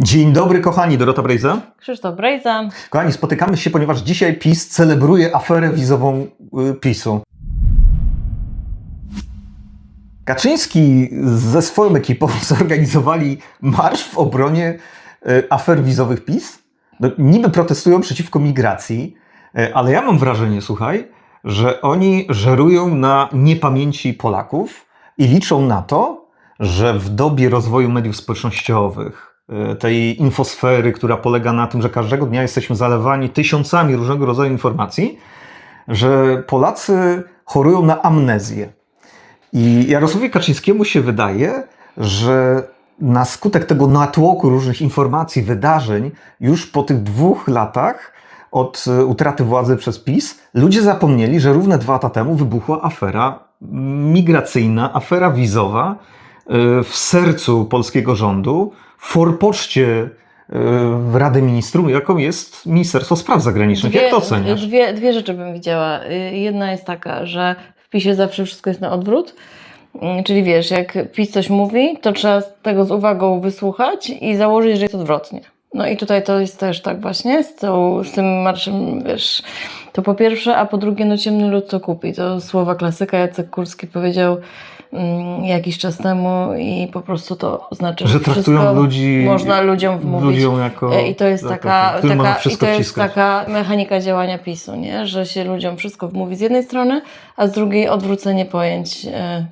Dzień dobry, kochani, Dorota Brejza. Krzysztof Brejza. Kochani, spotykamy się, ponieważ dzisiaj PiS celebruje aferę wizową y, PiSu. Kaczyński ze swoją ekipą zorganizowali marsz w obronie y, afer wizowych PiS. No, niby protestują przeciwko migracji, y, ale ja mam wrażenie, słuchaj, że oni żerują na niepamięci Polaków i liczą na to, że w dobie rozwoju mediów społecznościowych, tej infosfery, która polega na tym, że każdego dnia jesteśmy zalewani tysiącami różnego rodzaju informacji, że Polacy chorują na amnezję. I Jarosławowi Kaczyńskiemu się wydaje, że na skutek tego natłoku różnych informacji, wydarzeń, już po tych dwóch latach od e, utraty władzy przez PiS, ludzie zapomnieli, że równe dwa lata temu wybuchła afera migracyjna, afera wizowa e, w sercu polskiego rządu, forpoczcie e, Rady Ministrów, jaką jest Ministerstwo Spraw Zagranicznych. Jak to oceniasz? Dwie, dwie rzeczy bym widziała. Y, Jedna jest taka, że w PiSie zawsze wszystko jest na odwrót. Mm, Czyli wiesz, jak PiS coś mówi, to trzeba tego z uwagą wysłuchać i założyć, że jest odwrotnie. No i tutaj to jest też tak właśnie z, tą, z tym marszem, wiesz, to po pierwsze, a po drugie, no ciemny lud to kupi. To słowa klasyka Jacek Kurski powiedział mm, jakiś czas temu i po prostu to znaczy, Że traktują ludzi- można ludziom wmówić. Ludziom jako... E, I to jest taka, taka, i to jest wciskać. taka mechanika działania PiSu, nie? że się ludziom wszystko wmówi z jednej strony, a z drugiej odwrócenie pojęć, e,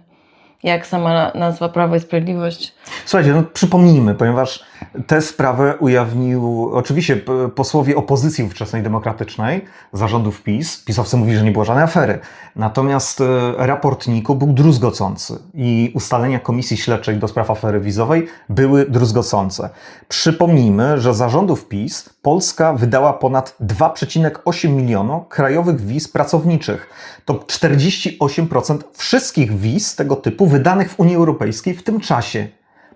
jak sama nazwa Prawo i Sprawiedliwość. Słuchajcie, no przypomnijmy, ponieważ tę sprawę ujawnił oczywiście posłowie opozycji ówczesnej demokratycznej, zarządów PiS. Pisowcy mówili, że nie było żadnej afery. Natomiast e, raport NIK-u był druzgocący i ustalenia Komisji Śledczej do spraw afery wizowej były druzgocące. Przypomnijmy, że zarządów PiS Polska wydała ponad 2,8 miliona krajowych wiz pracowniczych. To 48% wszystkich wiz tego typu wydanych w Unii Europejskiej w tym czasie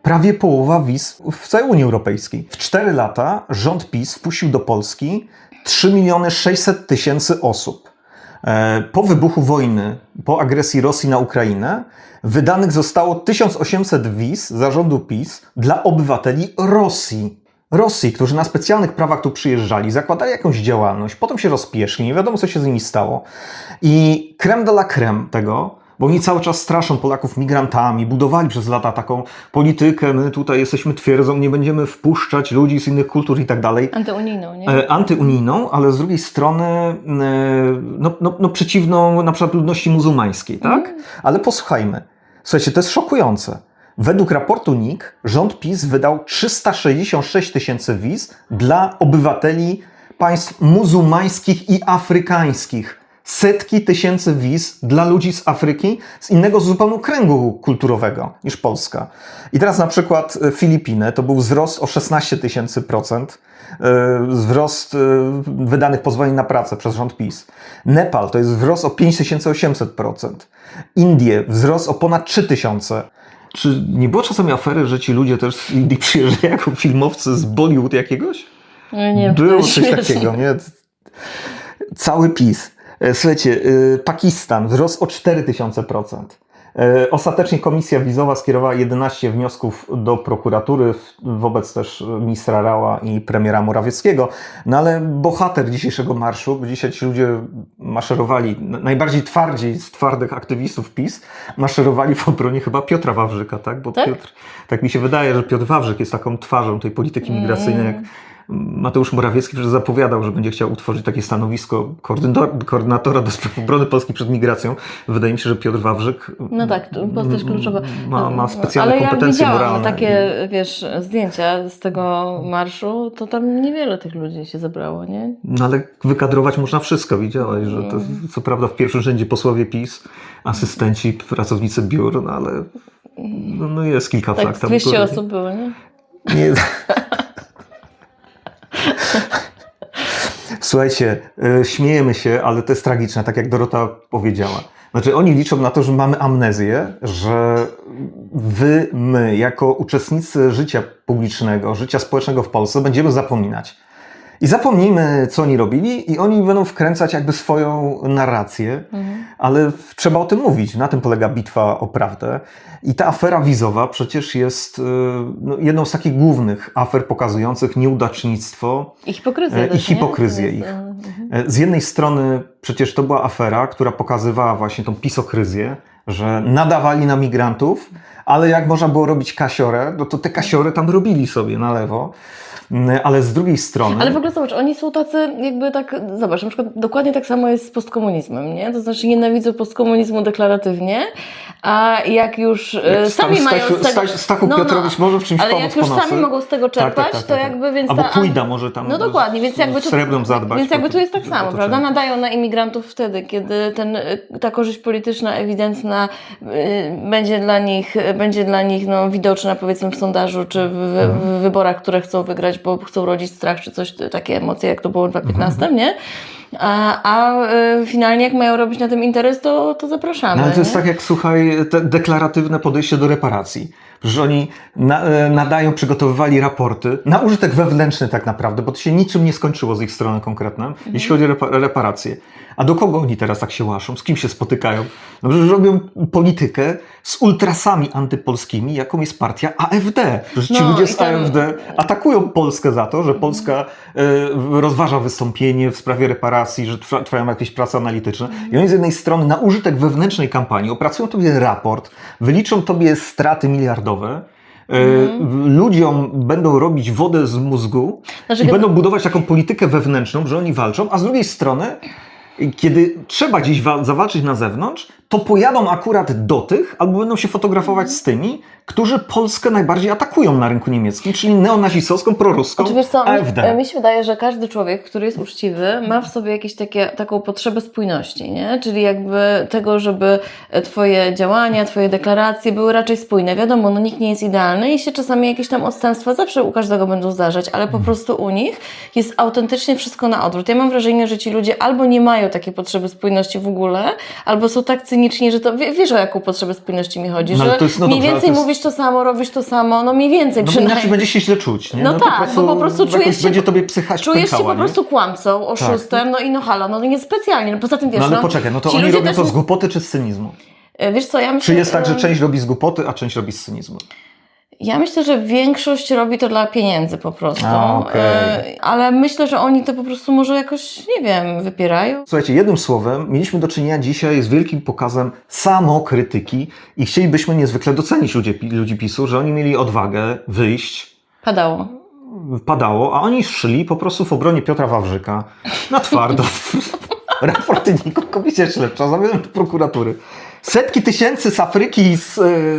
prawie połowa wiz w całej Unii Europejskiej. W 4 lata rząd PiS wpuścił do Polski 3 miliony 600 tysięcy osób. E, Po wybuchu wojny, po agresji Rosji na Ukrainę, wydanych zostało 1800 wiz zarządu PiS dla obywateli Rosji. Rosji, którzy na specjalnych prawach tu przyjeżdżali, zakładali jakąś działalność, potem się rozpieszli, nie wiadomo co się z nimi stało. I creme de la creme tego, bo oni cały czas straszą Polaków migrantami, budowali przez lata taką politykę, my tutaj jesteśmy twierdzą, nie będziemy wpuszczać ludzi z innych kultur i tak dalej. Antyunijną, nie? E, antyunijną, ale z drugiej strony e, no, no, no przeciwną na przykład ludności muzułmańskiej, tak? Ale posłuchajmy. Słuchajcie, to jest szokujące. Według raportu NIK rząd PiS wydał 366 tysięcy wiz dla obywateli państw muzułmańskich i afrykańskich. Setki tysięcy wiz dla ludzi z Afryki, z innego zupełnie kręgu kulturowego niż Polska. I teraz na przykład e, Filipiny to był wzrost o 16 tysięcy procent, e, wzrost e, wydanych pozwoleń na pracę przez rząd PiS. Nepal to jest wzrost o 5800%. Indie wzrost o ponad 3000%. Czy nie było czasami afery, że ci ludzie też z Indii przyjeżdżają jako filmowcy z Bollywood jakiegoś? No nie Było coś takiego, nie? Cały PiS. E, Słuchajcie, y, Pakistan wzrost o 4000%. E, Ostatecznie komisja wizowa skierowała 11 wniosków do prokuratury wobec też ministra Rała i premiera Morawieckiego. No ale bohater dzisiejszego marszu, bo dzisiaj ci ludzie maszerowali, najbardziej twardziej z twardych aktywistów PiS, maszerowali w obronie chyba Piotra Wawrzyka, tak? Bo Tak? Piotr, tak mi się wydaje, że Piotr Wawrzyk jest taką twarzą tej polityki migracyjnej, jak Mateusz Morawiecki przecież zapowiadał, że będzie chciał utworzyć takie stanowisko koordynator- koordynatora do spraw obrony Polski przed migracją. Wydaje mi się, że Piotr Wawrzyk No tak, postać kluczowa. ma, ma specjalne Ale kompetencje widziałam moralne. takie, wiesz, zdjęcia z tego marszu, to tam niewiele tych ludzi się zebrało, nie? No ale wykadrować można wszystko, widziałeś, że to co prawda w pierwszym rzędzie posłowie PiS, asystenci, pracownicy biur, no ale no, no jest kilka Tak, flag z tam. 200 góry. osób było, nie? Nie. Słuchajcie, y, śmiejemy się, ale to jest tragiczne, tak jak Dorota powiedziała. Znaczy, oni liczą na to, że mamy amnezję, że wy, my, jako uczestnicy życia publicznego, życia społecznego w Polsce, będziemy zapominać. I zapomnijmy, co oni robili, i oni będą wkręcać jakby swoją narrację. Ale trzeba o tym mówić. Na tym polega bitwa o prawdę. I ta afera wizowa przecież jest y, no, jedną z takich głównych afer pokazujących nieudacznictwo I hipokryzję. E, i hipokryzję ich. e, mhm. E, Z jednej strony przecież to była afera, która pokazywała właśnie tą pisokryzję, że nadawali na migrantów, ale jak można było robić kasiorę, no to te kasiory tam robili sobie na lewo. Mm, Ale z drugiej strony... Ale w ogóle zobacz, oni są tacy jakby tak, zobacz, na przykład dokładnie tak samo jest z postkomunizmem, nie? To znaczy nienawidzą postkomunizmu deklaratywnie, a jak już e, Jak sami Stasiu- mają z tego... Stachu Piotrowicz może w czymś ale pomóc jak już sami mogą z tego Tak, tak, czerpać, tak, to tak, tak. jakby więc Albo ta- Kujda może tam No dokładnie, więc jakby to, srebrem zadbać. Więc jakby to- tu jest tak samo, to prawda? Nadają na imigrantów wtedy, kiedy ten, y, ta korzyść polityczna, ewidentna y, będzie dla nich, będzie dla nich no, widoczna powiedzmy w sondażu, czy w, w, Mhm. w wyborach, które chcą wygrać, bo chcą rodzić strach, czy coś, y, takie emocje, jak to było w 2015, Mhm. nie? A, a y, finalnie jak mają robić na tym interes, to, to zapraszamy. No ale to jest nie? tak jak, słuchaj, te deklaratywne podejście do reparacji. Że oni na, e, nadają, przygotowywali raporty na użytek wewnętrzny tak naprawdę, bo to się niczym nie skończyło z ich strony konkretnym, jeśli chodzi o repa- reparacje. A do kogo oni teraz tak się łaszą? Z kim się spotykają? No przecież robią politykę z ultrasami antypolskimi, jaką jest partia AfD. Przecież ci No ludzie z tam- AfD atakują Polskę za to, że Polska e, rozważa wystąpienie w sprawie reparacji, że trwa, trwają jakieś prace analityczne. I oni z jednej strony na użytek wewnętrznej kampanii opracują tobie raport, wyliczą tobie straty miliardowe, e, ludziom będą robić wodę z mózgu Znaczy, i chyba- będą budować taką politykę wewnętrzną, że oni walczą, a z drugiej strony, kiedy trzeba gdzieś wa- zawalczyć na zewnątrz, to pojadą akurat do tych, albo będą się fotografować z tymi, którzy Polskę najbardziej atakują na rynku niemieckim, czyli neonazistowską, proruską Znaczy, wiesz co, AfD. mi, mi się wydaje, że każdy człowiek, który jest uczciwy, ma w sobie jakieś takie, taką potrzebę spójności, nie? Czyli jakby tego, żeby twoje działania, twoje deklaracje były raczej spójne. Wiadomo, no nikt nie jest idealny i się czasami jakieś tam odstępstwa zawsze u każdego będą zdarzać, ale po prostu u nich jest autentycznie wszystko na odwrót. Ja mam wrażenie, że ci ludzie albo nie mają takiej potrzeby spójności w ogóle, albo są tak cyniczni, że to wie, wiesz o jaką potrzebę spójności mi chodzi, No, że jest- no mniej dobrze, więcej jest- mówisz to samo, robisz to samo, no mniej więcej No przynajmniej. inaczej będzie się źle czuć, nie? No tak, bo po prostu czujesz się- będzie tobie psycha Czujesz się po prostu kłamcą, oszustem, no i no halo, no nie specjalnie. No poza tym wiesz, No ale no, poczekaj, no to oni robią też to z głupoty czy z cynizmu? E, Wiesz co, ja myślę, Czy jest tak, że część robi z głupoty, a część robi z cynizmu? Ja myślę, że większość robi to dla pieniędzy po prostu. A, okej. E, Ale myślę, że oni to po prostu może jakoś, nie wiem, wypierają. Słuchajcie, jednym słowem, mieliśmy do czynienia dzisiaj z wielkim pokazem samokrytyki i chcielibyśmy niezwykle docenić ludzi, ludzi PiSu, że oni mieli odwagę wyjść, Padało. padało, a oni szli po prostu w obronie Piotra Wawrzyka na twardo. Raporty Komisja Śledcza, zawiadomienie prokuratury. Setki tysięcy z Afryki, z,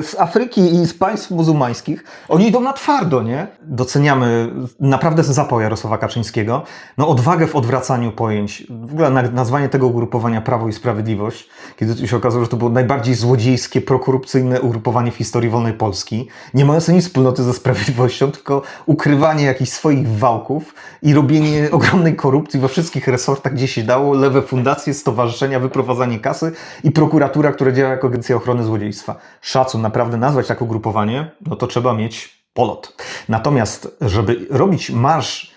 z Afryki i z państw muzułmańskich, oni idą na twardo, nie? Doceniamy naprawdę zapał Jarosława Kaczyńskiego. No odwagę w odwracaniu pojęć. W ogóle na- nazwanie tego ugrupowania Prawo i Sprawiedliwość, kiedy się okazało, że to było najbardziej złodziejskie, prokorupcyjne ugrupowanie w historii wolnej Polski, nie mające nic wspólnoty ze sprawiedliwością, tylko ukrywanie jakichś swoich wałków i robienie ogromnej korupcji we wszystkich resortach, gdzie się dało, lewe fundacje, stowarzyszenia, wyprowadzanie kasy i prokuratura, która działa jako agencja ochrony złodziejstwa. Szacun, naprawdę nazwać takie ugrupowanie, no to trzeba mieć polot. Natomiast, żeby robić marsz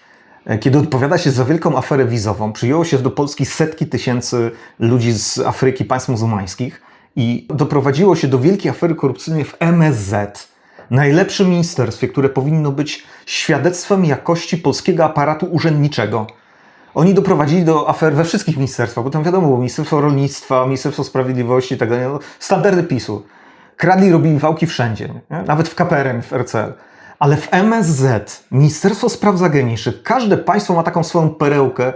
E, Kiedy odpowiada się za wielką aferę wizową, przyjęło się do Polski setki tysięcy ludzi z Afryki, państw muzułmańskich i doprowadziło się do wielkiej afery korupcyjnej w MSZ, najlepszym ministerstwie, które powinno być świadectwem jakości polskiego aparatu urzędniczego. Oni doprowadzili do afer we wszystkich ministerstwach, bo tam wiadomo było Ministerstwo Rolnictwa, Ministerstwo Sprawiedliwości i tak dalej, no, standardy PiSu. Kradli, robili wałki wszędzie, nie? nawet w KPRM, w RCL. Ale w MSZ, Ministerstwo Spraw Zagranicznych, każde państwo ma taką swoją perełkę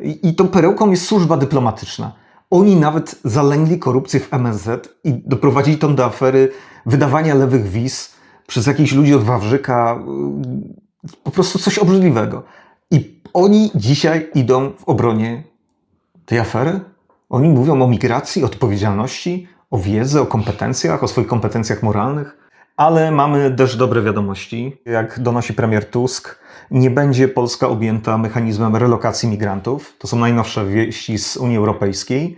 i, i tą perełką jest służba dyplomatyczna. Oni nawet zalęgli korupcję w MSZ i doprowadzili tą do afery wydawania lewych wiz przez jakichś ludzi od Wawrzyka. Po prostu coś obrzydliwego. Oni dzisiaj idą w obronie tej afery? Oni mówią o migracji, odpowiedzialności, o wiedzy, o kompetencjach, o swoich kompetencjach moralnych. Ale mamy też dobre wiadomości. Jak donosi premier Tusk, nie będzie Polska objęta mechanizmem relokacji migrantów. To są najnowsze wieści z Unii Europejskiej.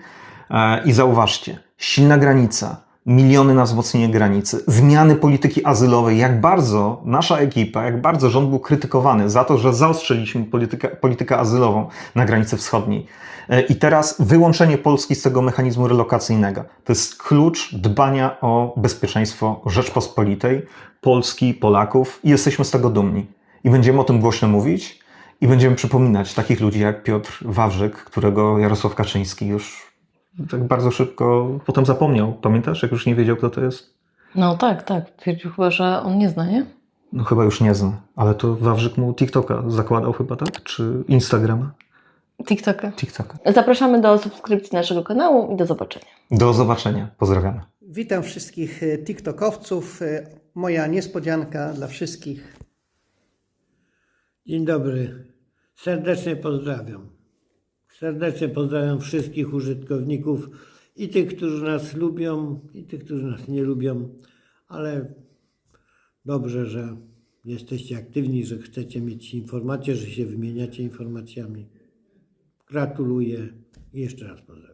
E, I zauważcie, silna granica, miliony na wzmocnienie granicy, zmiany polityki azylowej, jak bardzo nasza ekipa, jak bardzo rząd był krytykowany za to, że zaostrzyliśmy politykę, politykę azylową na granicy wschodniej. E, I teraz wyłączenie Polski z tego mechanizmu relokacyjnego. To jest klucz dbania o bezpieczeństwo Rzeczpospolitej, Polski, Polaków i jesteśmy z tego dumni. I będziemy o tym głośno mówić i będziemy przypominać takich ludzi jak Piotr Wawrzyk, którego Jarosław Kaczyński już tak bardzo szybko potem zapomniał. Pamiętasz, jak już nie wiedział, kto to jest? No tak, tak. Twierdził chyba, że on nie zna, nie? No chyba już nie zna, ale to Wawrzyk mu TikToka zakładał chyba, tak? Czy Instagrama? TikToka. TikToka. Zapraszamy do subskrypcji naszego kanału i do zobaczenia. Do zobaczenia. Pozdrawiamy. Witam wszystkich e, TikTokowców. E, Moja niespodzianka dla wszystkich. Dzień dobry. Serdecznie pozdrawiam. Serdecznie pozdrawiam wszystkich użytkowników i tych, którzy nas lubią, i tych, którzy nas nie lubią, ale dobrze, że jesteście aktywni, że chcecie mieć informacje, że się wymieniacie informacjami. Gratuluję i jeszcze raz pozdrawiam.